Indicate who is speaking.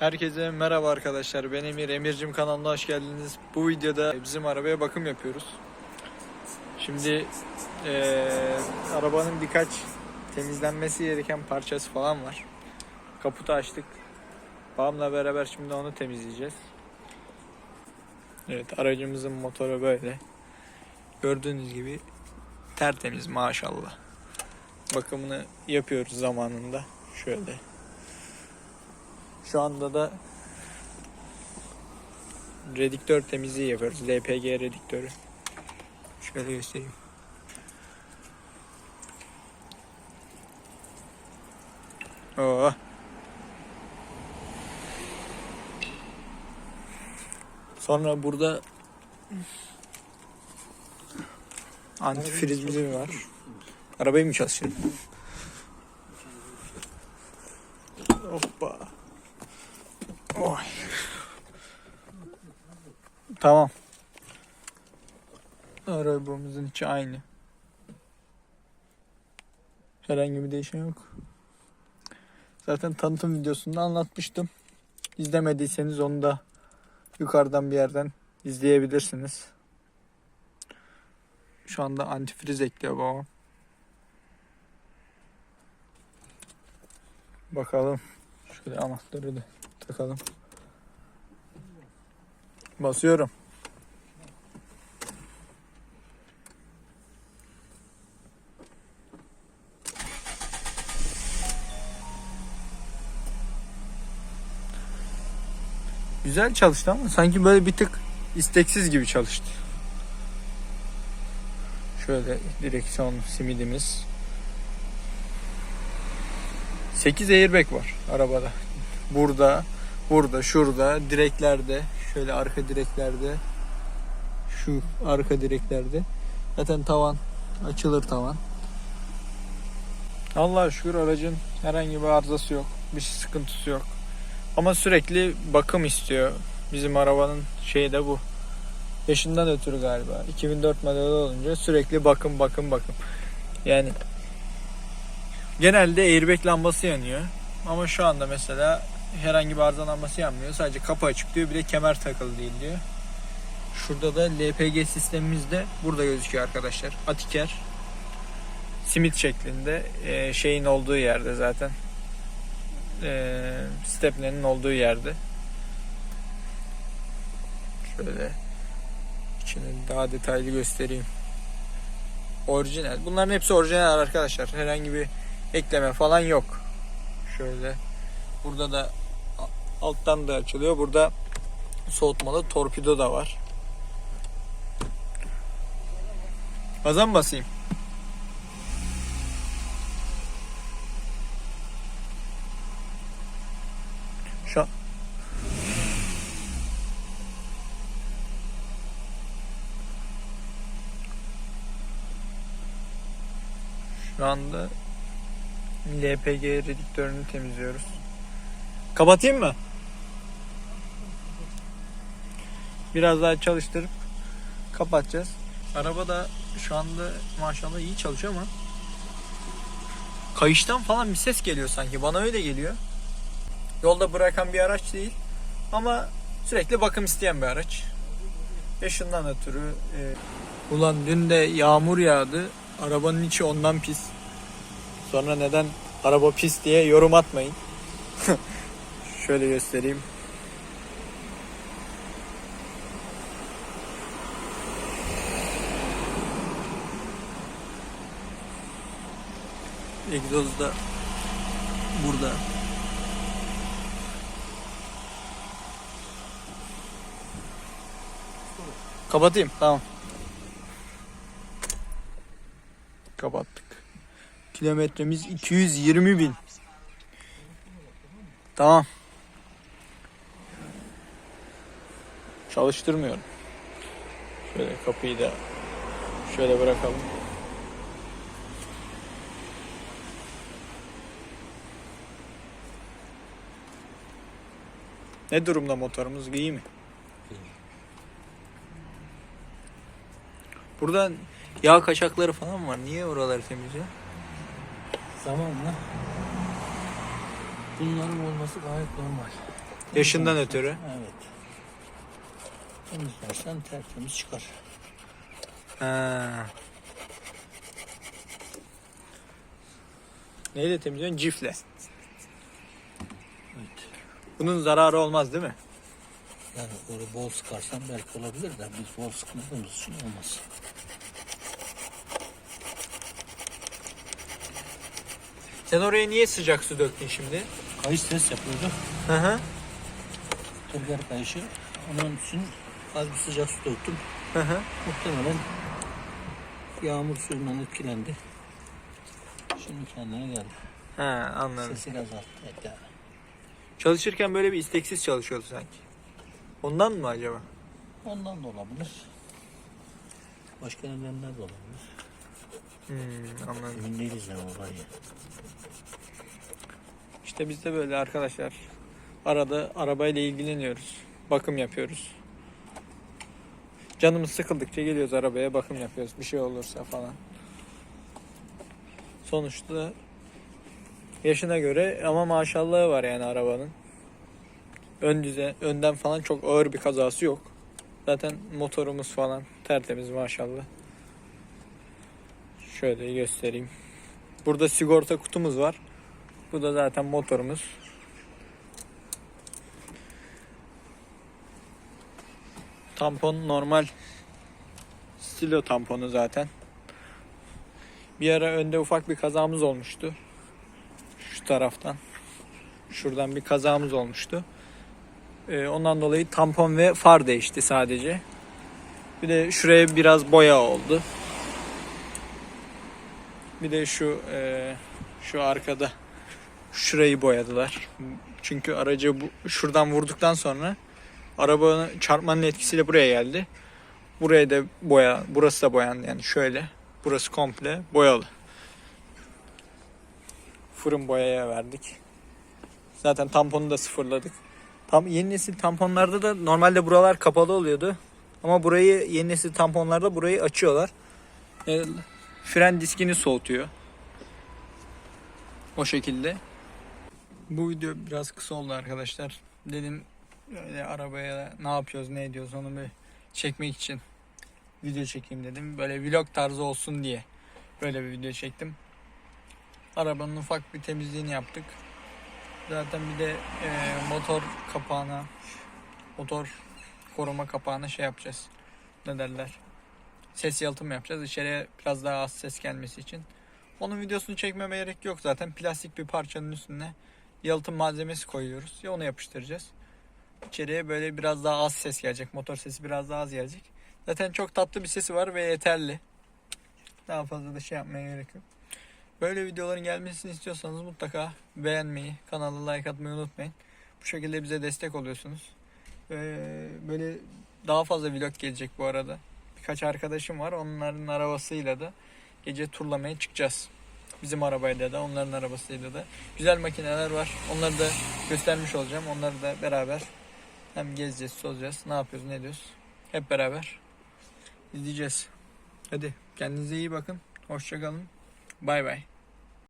Speaker 1: Herkese merhaba arkadaşlar. Ben Emir. Emircim kanalına hoş geldiniz. Bu videoda bizim arabaya bakım yapıyoruz. Şimdi eee, arabanın birkaç temizlenmesi gereken parçası falan var. Kaputu açtık. Babamla beraber şimdi onu temizleyeceğiz. Evet aracımızın motoru böyle. Gördüğünüz gibi tertemiz maşallah. Bakımını yapıyoruz zamanında. Şöyle. Şu anda da rediktör temizliği yapıyoruz. LPG rediktörü. Şöyle göstereyim. Oo. Sonra burada antifrizimiz var. Arabayı mı çalıştırıyor? Hoppa. Oy. Tamam. Arabamızın içi aynı. Herhangi bir değişim yok. Zaten tanıtım videosunda anlatmıştım. İzlemediyseniz onu da yukarıdan bir yerden izleyebilirsiniz. Şu anda antifriz ekliyor babam. Bakalım. Şöyle anahtarı da takalım. Basıyorum. Güzel çalıştı ama sanki böyle bir tık isteksiz gibi çalıştı. Şöyle direksiyon simidimiz. 8 airbag var arabada. Burada, burada, şurada, direklerde, şöyle arka direklerde, şu arka direklerde. Zaten tavan açılır tavan. Allah'a şükür aracın herhangi bir arızası yok. Bir sıkıntısı yok. Ama sürekli bakım istiyor. Bizim arabanın şeyi de bu. Yaşından ötürü galiba. 2004 modeli olunca sürekli bakım bakım bakım. Yani genelde airbag lambası yanıyor. Ama şu anda mesela herhangi bir arıza lambası yanmıyor. Sadece kapı açık diyor. Bir de kemer takılı değil diyor. Şurada da LPG sistemimiz de burada gözüküyor arkadaşlar. Atiker. Simit şeklinde e, şeyin olduğu yerde zaten. E, stepnenin olduğu yerde. Şöyle içini daha detaylı göstereyim. Orijinal. Bunların hepsi orijinal arkadaşlar. Herhangi bir ekleme falan yok. Şöyle. Burada da alttan da açılıyor. Burada soğutmalı torpido da var. Gaza mı basayım? Şu an... Şu anda LPG rediktörünü temizliyoruz. Kapatayım mı? Biraz daha çalıştırıp kapatacağız. Araba da şu anda maşallah iyi çalışıyor ama kayıştan falan bir ses geliyor sanki. Bana öyle geliyor. Yolda bırakan bir araç değil ama sürekli bakım isteyen bir araç. Yaşından ötürü e, Ulan dün de yağmur yağdı. Arabanın içi ondan pis. Sonra neden araba pis diye yorum atmayın. Şöyle göstereyim. Egzoz da burada. Kapatayım. Tamam. Kapattık. Kilometremiz 220 bin. Tamam. Çalıştırmıyorum. Şöyle kapıyı da şöyle bırakalım. Ne durumda motorumuz? İyi mi? Burada yağ kaçakları falan var. Niye oraları temizliyor?
Speaker 2: Zamanla bunların olması gayet normal.
Speaker 1: Yaşından ötürü.
Speaker 2: Evet. Temizlersen tertemiz çıkar.
Speaker 1: Ha. Neyle temizliyorsun? Cifle.
Speaker 2: Evet.
Speaker 1: Bunun zararı olmaz değil mi?
Speaker 2: Yani böyle bol sıkarsan belki olabilir de biz bol sıkmadığımız için olmaz.
Speaker 1: Sen oraya niye sıcak su döktün şimdi?
Speaker 2: Kayış ses yapıyordu.
Speaker 1: Hı hı.
Speaker 2: Tırgar kayışı. Onun için az bir sıcak su döktüm.
Speaker 1: Hı hı.
Speaker 2: Muhtemelen yağmur suyundan etkilendi. Şimdi kendine geldi.
Speaker 1: Ha anladım.
Speaker 2: Sesini azalttı yani.
Speaker 1: Çalışırken böyle bir isteksiz çalışıyordu sanki. Ondan mı acaba?
Speaker 2: Ondan da olabilir. Başka nedenler de olabilir.
Speaker 1: Hmm, anladım.
Speaker 2: Emin değiliz yani olayı.
Speaker 1: İşte biz de böyle arkadaşlar. Arada arabayla ilgileniyoruz. Bakım yapıyoruz. Canımız sıkıldıkça geliyoruz arabaya bakım yapıyoruz. Bir şey olursa falan. Sonuçta yaşına göre ama maşallahı var yani arabanın. Ön düze, önden falan çok ağır bir kazası yok. Zaten motorumuz falan tertemiz maşallah. Şöyle göstereyim. Burada sigorta kutumuz var. Bu da zaten motorumuz. Tampon normal stilo tamponu zaten. Bir ara önde ufak bir kazamız olmuştu. Şu taraftan. Şuradan bir kazamız olmuştu. Ee, ondan dolayı tampon ve far değişti sadece. Bir de şuraya biraz boya oldu. Bir de şu e, şu arkada şurayı boyadılar. Çünkü aracı bu, şuradan vurduktan sonra arabanın çarpmanın etkisiyle buraya geldi. Buraya da boya, burası da boyandı yani şöyle. Burası komple boyalı. Fırın boyaya verdik. Zaten tamponu da sıfırladık. Tam yeni nesil tamponlarda da normalde buralar kapalı oluyordu. Ama burayı yeni nesil tamponlarda burayı açıyorlar. E, fren diskini soğutuyor. O şekilde. Bu video biraz kısa oldu arkadaşlar. Dedim öyle arabaya ne yapıyoruz ne ediyoruz onu bir çekmek için video çekeyim dedim. Böyle vlog tarzı olsun diye böyle bir video çektim. Arabanın ufak bir temizliğini yaptık. Zaten bir de e, motor kapağına motor koruma kapağına şey yapacağız. Ne derler? Ses yalıtımı yapacağız. İçeriye biraz daha az ses gelmesi için. Onun videosunu çekmeme gerek yok zaten. Plastik bir parçanın üstüne yalıtım malzemesi koyuyoruz. Ya onu yapıştıracağız. İçeriye böyle biraz daha az ses gelecek. Motor sesi biraz daha az gelecek. Zaten çok tatlı bir sesi var ve yeterli. Daha fazla da şey yapmaya gerek yok. Böyle videoların gelmesini istiyorsanız mutlaka beğenmeyi, kanala like atmayı unutmayın. Bu şekilde bize destek oluyorsunuz. Ee, böyle daha fazla vlog gelecek bu arada. Birkaç arkadaşım var. Onların arabasıyla da gece turlamaya çıkacağız. Bizim arabayla da onların arabasıyla da. Güzel makineler var. Onları da göstermiş olacağım. Onları da beraber hem gezeceğiz, tozacağız. Ne yapıyoruz, ne ediyoruz. Hep beraber izleyeceğiz. Hadi kendinize iyi bakın. Hoşçakalın. Bay bay.